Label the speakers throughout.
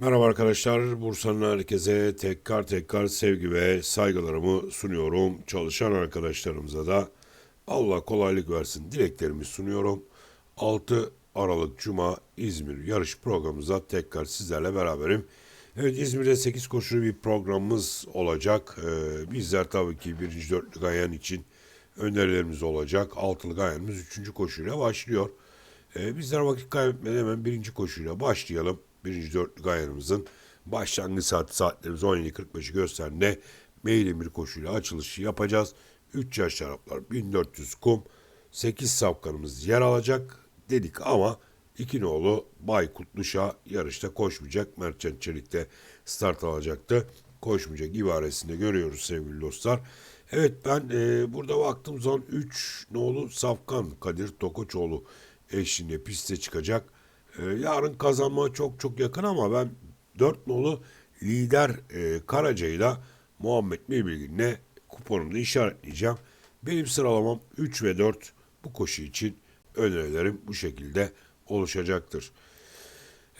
Speaker 1: Merhaba arkadaşlar, Bursa'nın herkese tekrar tekrar sevgi ve saygılarımı sunuyorum. Çalışan arkadaşlarımıza da Allah kolaylık versin dileklerimi sunuyorum. 6 Aralık Cuma İzmir yarış programımıza tekrar sizlerle beraberim. Evet İzmir'de 8 koşulu bir programımız olacak. Ee, bizler tabii ki birinci dörtlü gayen için önerilerimiz olacak. Altılı gayenimiz 3. koşuyla başlıyor. Ee, bizler vakit kaybetmeden hemen birinci koşuyla başlayalım. Birinci dörtlü gayanımızın başlangıç saati saatlerimiz 17.45'i gösterdiğinde mail bir koşuyla açılışı yapacağız. 3 yaş Araplar 1400 kum 8 safkanımız yer alacak dedik ama iki nolu Bay Kutluşa yarışta koşmayacak. Mertcan Çelik'te start alacaktı. Koşmayacak ibaresinde görüyoruz sevgili dostlar. Evet ben e, burada baktığım zaman 3 nolu Safkan Kadir Tokoçoğlu eşliğinde piste çıkacak. E, yarın kazanma çok çok yakın ama ben 4 nolu lider e, Karaca'yla Muhammed Bilgin'le kuponumda işaretleyeceğim. Benim sıralamam 3 ve 4 bu koşu için önerilerim bu şekilde oluşacaktır.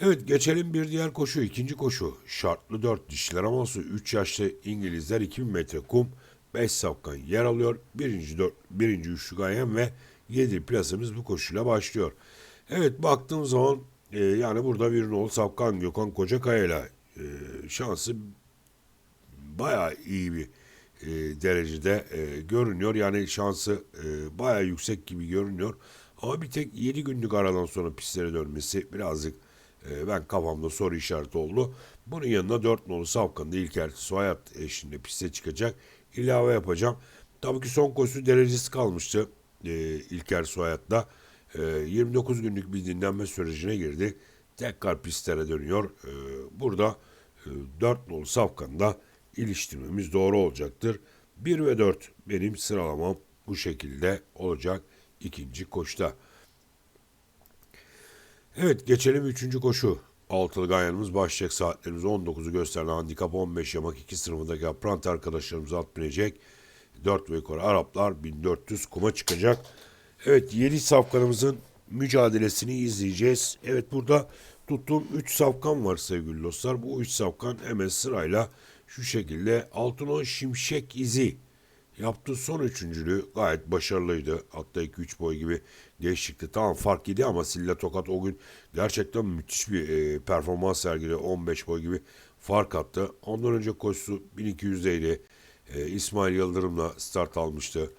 Speaker 1: Evet geçelim bir diğer koşu. ikinci koşu. Şartlı 4 dişiler aması 3 yaşlı İngilizler 2000 metre kum 5 safkan yer alıyor. Birinci, dört, birinci üçlü gayen ve 7 plasamız bu koşuyla başlıyor. Evet baktığım zaman e, yani burada bir nol Safkan Gökhan Kocakaya ile e, şansı bayağı iyi bir e, derecede e, görünüyor. Yani şansı e, bayağı yüksek gibi görünüyor. Ama bir tek 7 günlük aradan sonra pistlere dönmesi birazcık e, ben kafamda soru işareti oldu. Bunun yanında 4 nolu Safkan'da İlker Soyat eşliğinde piste çıkacak. İlave yapacağım. Tabii ki son koşu derecesi kalmıştı e, İlker Soyat'ta. E, 29 günlük bir dinlenme sürecine girdi. Tekrar pistlere dönüyor. E, burada e, 4 nolu Safkan'da iliştirmemiz doğru olacaktır. 1 ve 4 benim sıralamam bu şekilde olacak ikinci koşta. Evet geçelim üçüncü koşu. Altılı gayanımız başlayacak saatlerimiz 19'u gösteren handikap 15 yamak 2 sınıfındaki aprant arkadaşlarımız at binecek. 4 ve yukarı Araplar 1400 kuma çıkacak. Evet 7 safkanımızın mücadelesini izleyeceğiz. Evet burada tuttuğum 3 safkan var sevgili dostlar. Bu 3 safkan hemen sırayla şu şekilde Altınon Şimşek izi yaptığı son üçüncülüğü gayet başarılıydı. Hatta 2-3 boy gibi değişikti. Tamam fark yedi ama Silla Tokat o gün gerçekten müthiş bir e, performans sergiledi. 15 boy gibi fark attı. Ondan önce koşusu 1200'deydi. E, İsmail Yıldırım'la start almıştı.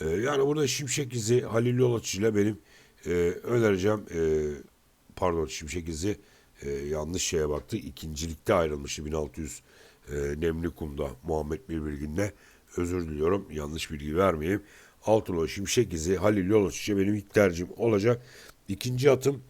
Speaker 1: E, yani burada Şimşek izi Halil Yolaç ile benim e, önereceğim e, pardon Şimşek izi e, yanlış şeye baktı. İkincilikte ayrılmıştı 1600 e, Nemli Kum'da Muhammed Birbirgin'le. Özür diliyorum yanlış bilgi vermeyeyim. Altılo Şimşek izi Halil Yolaç'ı benim ilk tercihim olacak. İkinci atım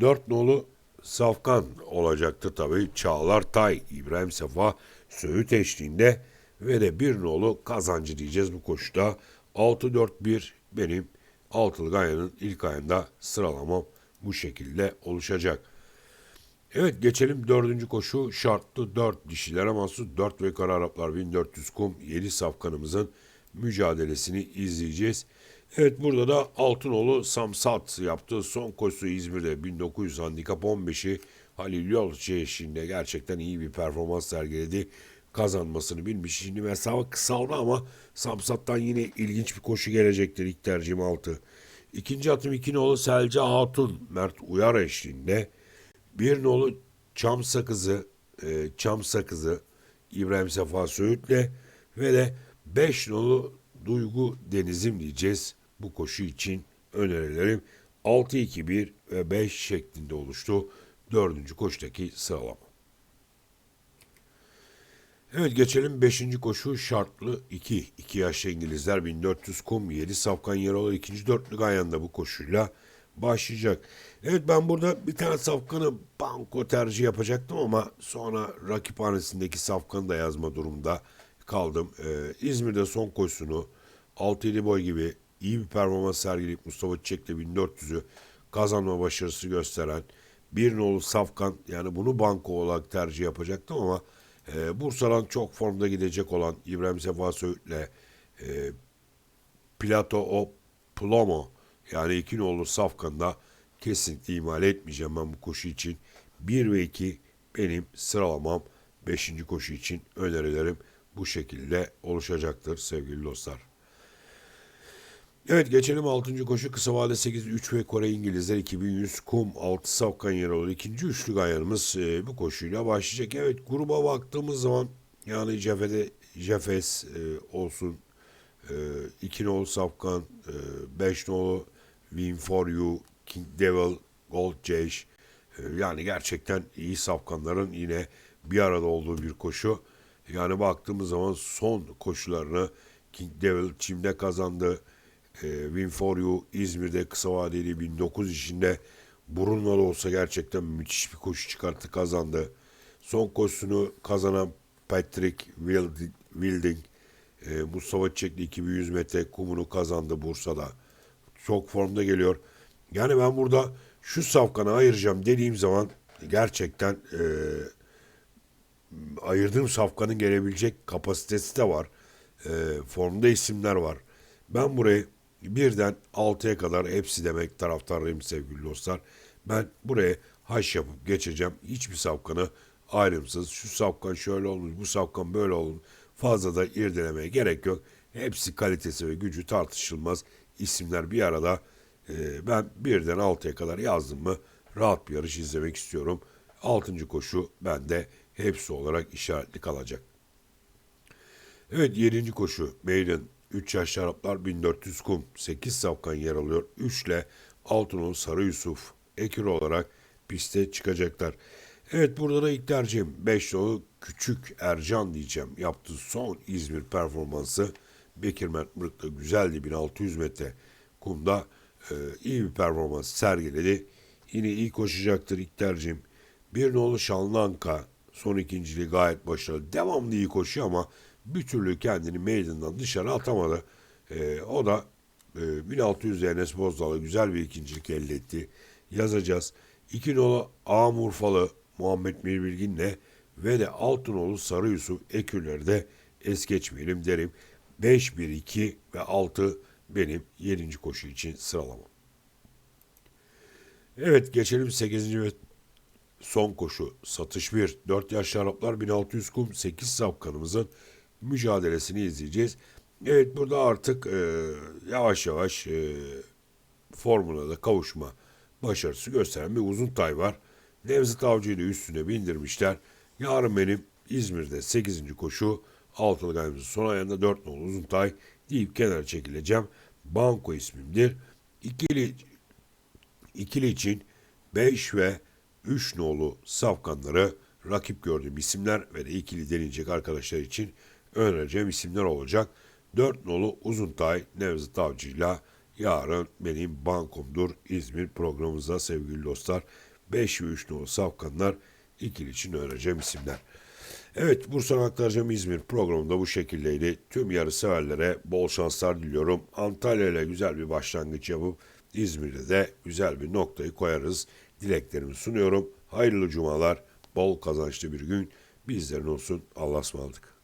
Speaker 1: 4 nolu Safkan olacaktır tabii. Çağlar Tay, İbrahim Sefa, Söğüt eşliğinde ve de bir nolu kazancı diyeceğiz bu koşuda. 6-4-1 benim altılı gayanın ilk ayında sıralamam bu şekilde oluşacak. Evet geçelim dördüncü koşu şartlı 4 dişilere mahsus 4 ve kara Araplar 1400 kum 7 safkanımızın mücadelesini izleyeceğiz. Evet burada da Altınoğlu Samsat yaptığı son koşusu İzmir'de 1900 handikap 15'i Halil Yolcu eşliğinde gerçekten iyi bir performans sergiledi. Kazanmasını bilmiş. Şimdi mesafe kısaldı ama Samsat'tan yine ilginç bir koşu gelecektir. İlk tercihim 6. İkinci atım 2 nolu Selca Hatun Mert Uyar eşliğinde. Bir nolu Çam Sakızı, e, Çam Sakızı İbrahim Sefa Söğüt'le ve de beş nolu Duygu Denizim diyeceğiz bu koşu için önerilerim 6-2-1 ve 5 şeklinde oluştu. Dördüncü koştaki sıralama. Evet geçelim 5. koşu şartlı 2. 2 yaşlı İngilizler 1400 kum 7 safkan yer alır. ikinci dörtlük ayağında bu koşuyla başlayacak. Evet ben burada bir tane safkanı banko tercih yapacaktım ama sonra rakiphanesindeki safkanı da yazma durumda kaldım. Ee, İzmir'de son koşusunu 6-7 boy gibi iyi bir performans sergileyip Mustafa Çiçek'le 1400'ü kazanma başarısı gösteren bir nolu safkan yani bunu banko olarak tercih yapacaktım ama e, Bursa'dan çok formda gidecek olan İbrahim Sefa Söğüt'le e, Plato O Plomo yani iki nolu Safkan'da kesinlikle ihmal etmeyeceğim ben bu koşu için. 1 ve 2 benim sıralamam 5. koşu için önerilerim bu şekilde oluşacaktır sevgili dostlar. Evet geçelim 6. koşu kısa vade 8 3 ve Kore İngilizler 2100 kum 6 safkan yer alıyor. İkinci üçlü ganyanımız e, bu koşuyla başlayacak. Evet gruba baktığımız zaman yani Jeffe'de Jeffes e, olsun e, 2 nolu safkan 5 nolu Win for You King Devil Gold Jaysh e, yani gerçekten iyi safkanların yine bir arada olduğu bir koşu. Yani baktığımız zaman son koşularını King Devil çimde kazandı. E, Win for You İzmir'de kısa vadeli 1009 işinde burunla da olsa gerçekten müthiş bir koşu çıkarttı kazandı. Son koşusunu kazanan Patrick Wild- Wilding e, Mustafa Çiçekli 2100 metre kumunu kazandı Bursa'da. Çok formda geliyor. Yani ben burada şu safkanı ayıracağım dediğim zaman gerçekten e, ayırdığım safkanın gelebilecek kapasitesi de var. E, formda isimler var. Ben burayı birden 6'ya kadar hepsi demek taraftarıyım sevgili dostlar. Ben buraya haş yapıp geçeceğim. Hiçbir safkanı ayrımsız. Şu safkan şöyle olmuş, bu safkan böyle olmuş. Fazla da irdelemeye gerek yok. Hepsi kalitesi ve gücü tartışılmaz. isimler bir arada. Ee, ben birden 6'ya kadar yazdım mı rahat bir yarış izlemek istiyorum. 6. koşu bende hepsi olarak işaretli kalacak. Evet 7. koşu Maiden 3 yaşlı Araplar 1400 kum 8 safkan yer alıyor. 3 ile Altınol Sarı Yusuf ekür olarak piste çıkacaklar. Evet burada da ilk tercihim 5 nolu Küçük Ercan diyeceğim. Yaptığı son İzmir performansı Bekir Mert Mırık'ta güzeldi 1600 metre kumda e, iyi bir performans sergiledi. Yine iyi koşacaktır ilk tercihim. Bir nolu Şanlıanka son ikinciliği gayet başarılı. Devamlı iyi koşuyor ama bir türlü kendini meydandan dışarı atamadı. E, o da e, 1600 Enes Bozdağ'la güzel bir ikincilik elde etti. Yazacağız. İki nolu Ağam Urfalı Muhammed Mirbilgin'le ve de Altınoğlu Sarı Yusuf ekürleri de es geçmeyelim derim. 5, 1, 2 ve 6 benim 7. koşu için sıralamam. Evet geçelim 8. ve son koşu. Satış 1. 4 yaşlı Araplar 1600 kum 8 safkanımızın mücadelesini izleyeceğiz. Evet burada artık e, yavaş yavaş e, formuna da kavuşma başarısı gösteren bir uzun tay var. Nevzat Avcı'yı da üstüne bindirmişler. Yarın benim İzmir'de 8. koşu altılı gaymızın son ayında 4 nolu uzun tay deyip kenara çekileceğim. Banko ismimdir. İkili, ikili için 5 ve 3 nolu safkanları rakip gördüğüm isimler ve de ikili denilecek arkadaşlar için önereceğim isimler olacak. 4 nolu Uzuntay Nevzat Avcı'yla yarın benim bankomdur İzmir programımızda sevgili dostlar. 5 ve 3 nolu safkanlar ikili için önereceğim isimler. Evet Bursa'nın aktaracağım İzmir programında bu şekildeydi. Tüm yarı severlere bol şanslar diliyorum. Antalya ile güzel bir başlangıç yapıp İzmir'de de güzel bir noktayı koyarız. Dileklerimi sunuyorum. Hayırlı cumalar, bol kazançlı bir gün bizlerin olsun. Allah'a ısmarladık.